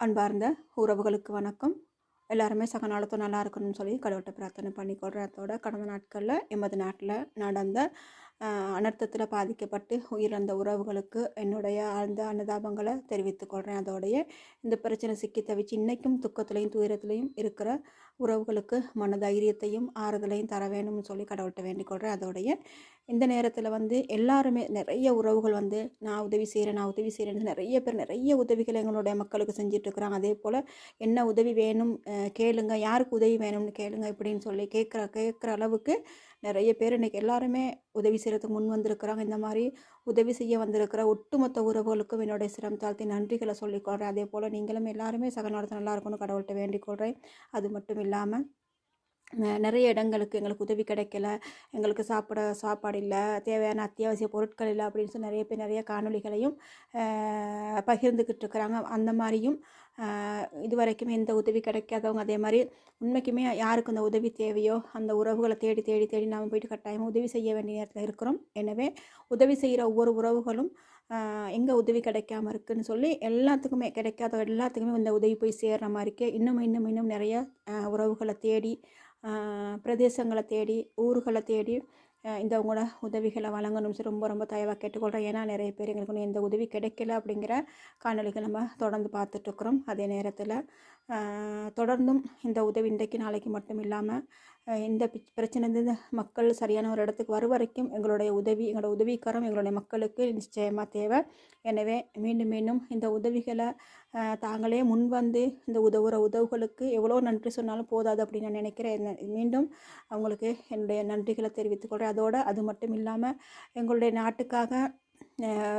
அன்பார்ந்த உறவுகளுக்கு வணக்கம். எல்லாருமே சக நல்லா இருக்கணும்னு சொல்லி கடவுள்கிட்ட பிரார்த்தனை பண்ணி அதோட கடந்த நாட்களில் எமது நாட்டில் நடந்த அனர்த்தத்தில் பாதிக்கப்பட்டு உயிரிழந்த உறவுகளுக்கு என்னுடைய ஆழ்ந்த அனுதாபங்களை தெரிவித்துக் கொள்கிறேன் அதோடைய இந்த பிரச்சனை சிக்கி தவிச்சு இன்றைக்கும் துக்கத்துலேயும் துயரத்துலேயும் இருக்கிற உறவுகளுக்கு மன தைரியத்தையும் ஆறுதலையும் தர வேணும்னு சொல்லி கடவுள்கிட்ட வேண்டிக்கொள்கிறேன் அதோடைய இந்த நேரத்தில் வந்து எல்லாருமே நிறைய உறவுகள் வந்து நான் உதவி செய்கிறேன் நான் உதவி செய்கிறேன்னு நிறைய பேர் நிறைய உதவிகளை எங்களுடைய மக்களுக்கு செஞ்சிட்ருக்குறாங்க. அதே போல் என்ன உதவி வேணும் கேளுங்க யாருக்கு உதவி வேணும்னு கேளுங்க இப்படின்னு சொல்லி கேட்குற கேட்குற அளவுக்கு நிறைய பேர் இன்றைக்கி எல்லாருமே உதவி செய்கிறதுக்கு முன் வந்திருக்கிறாங்க இந்த மாதிரி உதவி செய்ய வந்திருக்கிற ஒட்டுமொத்த உறவுகளுக்கும் என்னுடைய சிரம் தாழ்த்தி நன்றிகளை சொல்லிக்கொள்கிறேன் அதே போல் நீங்களும் எல்லாருமே சக நல்லா இருக்கணும் கடவுள்கிட்ட வேண்டிக்கொள்கிறேன் அது மட்டும் இல்லாமல் நிறைய இடங்களுக்கு எங்களுக்கு உதவி கிடைக்கல. எங்களுக்கு சாப்பிட சாப்பாடு இல்லை. தேவையான அத்தியாவசிய பொருட்கள் இல்லை அப்படின்னு சொல்லி நிறைய பேர் நிறைய காணொளிகளையும் பகிர்ந்துக்கிட்டு இருக்கிறாங்க. அந்த மாதிரியும் இது வரைக்கும் எந்த உதவி கிடைக்காதவங்க அதே மாதிரி உண்மைக்குமே யாருக்கு அந்த உதவி தேவையோ அந்த உறவுகளை தேடி தேடி தேடி நாம் போயிட்டு கட்டாயமாக உதவி செய்ய வேண்டிய நேரத்தில் இருக்கிறோம். எனவே உதவி செய்கிற ஒவ்வொரு உறவுகளும் எங்கே உதவி கிடைக்காம இருக்குன்னு சொல்லி எல்லாத்துக்குமே கிடைக்காத எல்லாத்துக்குமே இந்த உதவி போய் சேர்ற மாதிரிக்கு இன்னும் இன்னும் இன்னும் நிறைய உறவுகளை தேடி பிரதேசங்களை தேடி ஊர்களை தேடி இந்த உங்களோட உதவிகளை வழங்கணும்னு சொல்லி ரொம்ப ரொம்ப தயவாக கேட்டுக்கொள்கிறேன் ஏன்னா நிறைய பேர் எங்களுக்கு இந்த எந்த உதவி கிடைக்கல அப்படிங்கிற காணொலிகள் நம்ம தொடர்ந்து பார்த்துட்ருக்குறோம். அதே நேரத்தில் தொடர்ந்தும் இந்த உதவி இன்றைக்கு நாளைக்கு மட்டும் இல்லாமல் இந்த பிரச்சனைலேருந்து பிரச்சனை மக்கள் சரியான ஒரு இடத்துக்கு வரும் வரைக்கும் எங்களுடைய உதவி எங்களோட உதவிக்காரம் எங்களுடைய மக்களுக்கு நிச்சயமாக தேவை. எனவே மீண்டும் மீண்டும் இந்த உதவிகளை தாங்களே முன் வந்து இந்த உதவுற உதவுகளுக்கு எவ்வளோ நன்றி சொன்னாலும் போதாது அப்படின்னு நான் நினைக்கிறேன். மீண்டும் அவங்களுக்கு என்னுடைய நன்றிகளை தெரிவித்துக் கொள்கிறேன் அதோடு அது மட்டும் இல்லாமல் எங்களுடைய நாட்டுக்காக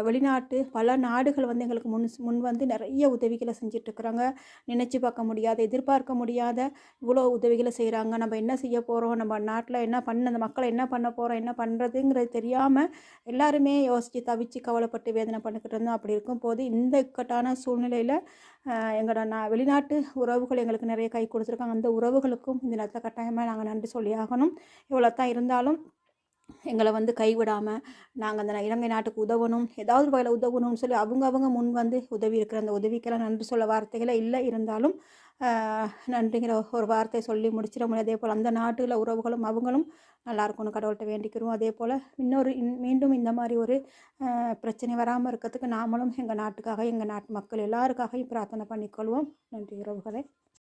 வெளிநாட்டு பல நாடுகள் வந்து எங்களுக்கு முன் முன் வந்து நிறைய உதவிகளை செஞ்சிட்ருக்குறாங்க. நினச்சி பார்க்க முடியாத எதிர்பார்க்க முடியாத இவ்வளோ உதவிகளை செய்கிறாங்க நம்ம என்ன செய்ய போகிறோம் நம்ம நாட்டில் என்ன பண்ண அந்த மக்களை என்ன பண்ண போகிறோம் என்ன பண்ணுறதுங்கிறது தெரியாமல் எல்லாருமே யோசித்து தவிச்சு கவலைப்பட்டு வேதனை பண்ணிக்கிட்டு இருந்தோம். அப்படி இருக்கும் போது இந்த இக்கட்டான சூழ்நிலையில் எங்களோட நான் வெளிநாட்டு உறவுகள் எங்களுக்கு நிறைய கை கொடுத்துருக்காங்க. அந்த உறவுகளுக்கும் இந்த நேரத்தில் கட்டாயமாக நாங்கள் நன்றி சொல்லி ஆகணும் இவ்வளோ தான் இருந்தாலும் எங்களை வந்து கைவிடாமல் நாங்கள் அந்த இலங்கை நாட்டுக்கு உதவணும் ஏதாவது ஒரு வகையில் உதவணும்னு சொல்லி அவங்க அவங்க முன் வந்து உதவி இருக்கிற அந்த உதவிக்கெல்லாம் நன்றி சொல்ல வார்த்தைகளை இல்லை. இருந்தாலும் நன்றிங்கிற ஒரு வார்த்தை சொல்லி முடிச்சிட முடியாது அதே போல் அந்த நாட்டில் உறவுகளும் அவங்களும் நல்லா இருக்கணும். கடவுள்கிட்ட வேண்டிக்கிறோம். அதே போல் இன்னொரு இன் மீண்டும் இந்த மாதிரி ஒரு பிரச்சனை வராமல் இருக்கிறதுக்கு நாமளும் எங்கள் நாட்டுக்காக எங்கள் நாட்டு மக்கள் எல்லாருக்காகவும் பிரார்த்தனை பண்ணிக்கொள்வோம். நன்றி உறவுகளை.